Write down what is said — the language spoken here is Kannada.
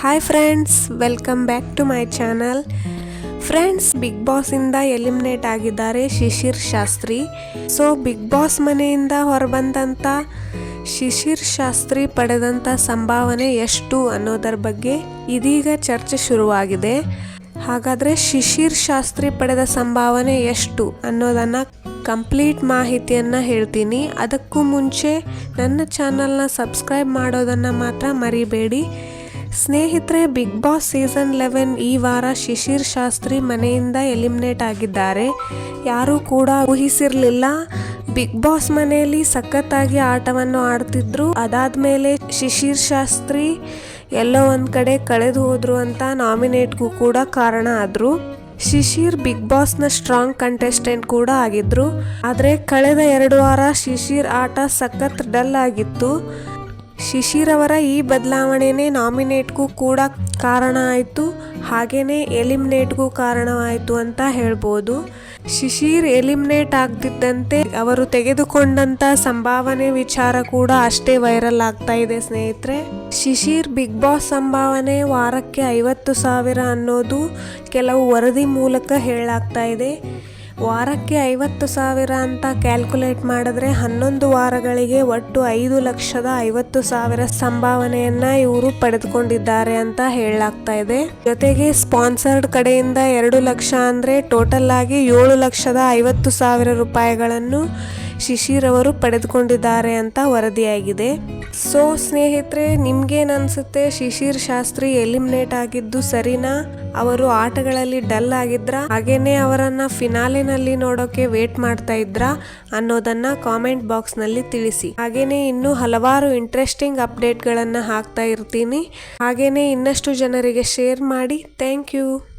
Hi friends welcome back to my channel friends Bigg ಬಾಸಿಂದ eliminate ಆಗಿದ್ದಾರೆ Shishir Shastri. So Bigg Boss ಮನೆಯಿಂದ ಹೊರಬಂದಂಥ ಶಿಶಿರ್ ಶಾಸ್ತ್ರಿ ಪಡೆದಂಥ ಸಂಭಾವನೆ ಎಷ್ಟು ಅನ್ನೋದರ ಬಗ್ಗೆ ಇದೀಗ ಚರ್ಚೆ ಶುರುವಾಗಿದೆ. ಹಾಗಾದರೆ ಶಿಶಿರ್ ಶಾಸ್ತ್ರಿ ಪಡೆದ ಸಂಭಾವನೆ ಎಷ್ಟು ಅನ್ನೋದನ್ನು ಕಂಪ್ಲೀಟ್ ಮಾಹಿತಿಯನ್ನು ಹೇಳ್ತೀನಿ. ಅದಕ್ಕೂ ಮುಂಚೆ ನನ್ನ ಚಾನಲ್ನ ಸಬ್ಸ್ಕ್ರೈಬ್ ಮಾಡೋದನ್ನು ಮಾತ್ರ ಮರಿಬೇಡಿ. ಸ್ನೇಹಿತರೆ ಬಿಗ್ ಬಾಸ್ ಸೀಸನ್ ಲೆವೆನ್ ಈ ವಾರ ಶಿಶಿರ್ ಶಾಸ್ತ್ರಿ ಮನೆಯಿಂದ ಎಲಿಮಿನೇಟ್ ಆಗಿದ್ದಾರೆ. ಯಾರೂ ಕೂಡ ಊಹಿಸಿರಲಿಲ್ಲ. ಬಿಗ್ ಬಾಸ್ ಮನೆಯಲ್ಲಿ ಸಖತ್ತಾಗಿ ಆಟವನ್ನು ಆಡ್ತಿದ್ರು. ಅದಾದ್ಮೇಲೆ ಶಿಶಿರ್ ಶಾಸ್ತ್ರಿ ಎಲ್ಲೋ ಒಂದು ಕಡೆ ಕಳೆದು ಹೋದರು ಅಂತ ನಾಮಿನೇಟ್ಗೂ ಕೂಡ ಕಾರಣ ಆದರು. ಶಿಶಿರ್ ಬಿಗ್ ಬಾಸ್ನ ಸ್ಟ್ರಾಂಗ್ ಕಂಟೆಸ್ಟೆಂಟ್ ಕೂಡ ಆಗಿದ್ರು. ಆದರೆ ಕಳೆದ ಎರಡು ವಾರ ಶಿಶಿರ್ ಆಟ ಸಖತ್ ಡಲ್ ಆಗಿತ್ತು. ಶಿಶಿರ್ ಅವರ ಈ ಬದಲಾವಣೆನೇ ನಾಮಿನೇಟ್ಗೂ ಕೂಡ ಕಾರಣ ಆಯಿತು. ಹಾಗೆಯೇ ಎಲಿಮಿನೇಟ್ಗೂ ಕಾರಣವಾಯಿತು ಅಂತ ಹೇಳ್ಬೋದು. ಶಿಶಿರ್ ಎಲಿಮಿನೇಟ್ ಆಗ್ತಿದ್ದಂತೆ ಅವರು ತೆಗೆದುಕೊಂಡಂಥ ಸಂಭಾವನೆ ವಿಚಾರ ಕೂಡ ಅಷ್ಟೇ ವೈರಲ್ ಆಗ್ತಾ ಇದೆ ಸ್ನೇಹಿತರೆ. ಶಿಶಿರ್ ಬಿಗ್ ಬಾಸ್ ಸಂಭಾವನೆ ವಾರಕ್ಕೆ ಐವತ್ತು ಸಾವಿರ ಅನ್ನೋದು ಕೆಲವು ವರದಿ ಮೂಲಕ ಹೇಳಾಗ್ತಾ ಇದೆ. ವಾರಕ್ಕೆ ಐವತ್ತು ಸಾವಿರ ಅಂತ ಕ್ಯಾಲ್ಕುಲೇಟ್ ಮಾಡಿದ್ರೆ ಹನ್ನೊಂದು ವಾರಗಳಿಗೆ ಒಟ್ಟು ಐದು ಲಕ್ಷದ ಐವತ್ತು ಸಾವಿರ ಸಂಭಾವನೆಯನ್ನು ಇವರು ಪಡೆದುಕೊಂಡಿದ್ದಾರೆ ಅಂತ ಹೇಳಲಾಗ್ತಾ ಇದೆ. ಜೊತೆಗೆ ಸ್ಪಾನ್ಸರ್ಡ್ ಕಡೆಯಿಂದ ಎರಡು ಲಕ್ಷ ಅಂದರೆ ಟೋಟಲ್ ಆಗಿ ಏಳು ಲಕ್ಷದ ಐವತ್ತು ಸಾವಿರ ರೂಪಾಯಿಗಳನ್ನು ಶಿಶಿರ್ ಅವರು ಪಡೆದುಕೊಂಡಿದ್ದಾರೆ ಅಂತ ವರದಿಯಾಗಿದೆ. ಸೊ ಸ್ನೇಹಿತರೆ, ನಿಮ್ಗೇನನ್ಸುತ್ತೆ? ಶಿಶಿರ್ ಶಾಸ್ತ್ರಿ ಎಲಿಮಿನೇಟ್ ಆಗಿದ್ದು ಸರಿನಾ? ಅವರು ಆಟಗಳಲ್ಲಿ ಡಲ್ ಆಗಿದ್ರ? ಹಾಗೇನೆ ಅವರನ್ನ ಫಿನಾಲಿನಲ್ಲಿ ನೋಡೋಕೆ ವೇಟ್ ಮಾಡ್ತಾ ಇದ್ರ? ಅನ್ನೋದನ್ನ ಕಾಮೆಂಟ್ ಬಾಕ್ಸ್ನಲ್ಲಿ ತಿಳಿಸಿ. ಹಾಗೇನೆ ಇನ್ನು ಹಲವಾರು ಇಂಟ್ರೆಸ್ಟಿಂಗ್ ಅಪ್ಡೇಟ್ಗಳನ್ನ ಹಾಕ್ತಾ ಇರ್ತೀನಿ. ಹಾಗೇನೆ ಇನ್ನಷ್ಟು ಜನರಿಗೆ ಶೇರ್ ಮಾಡಿ. Thank you.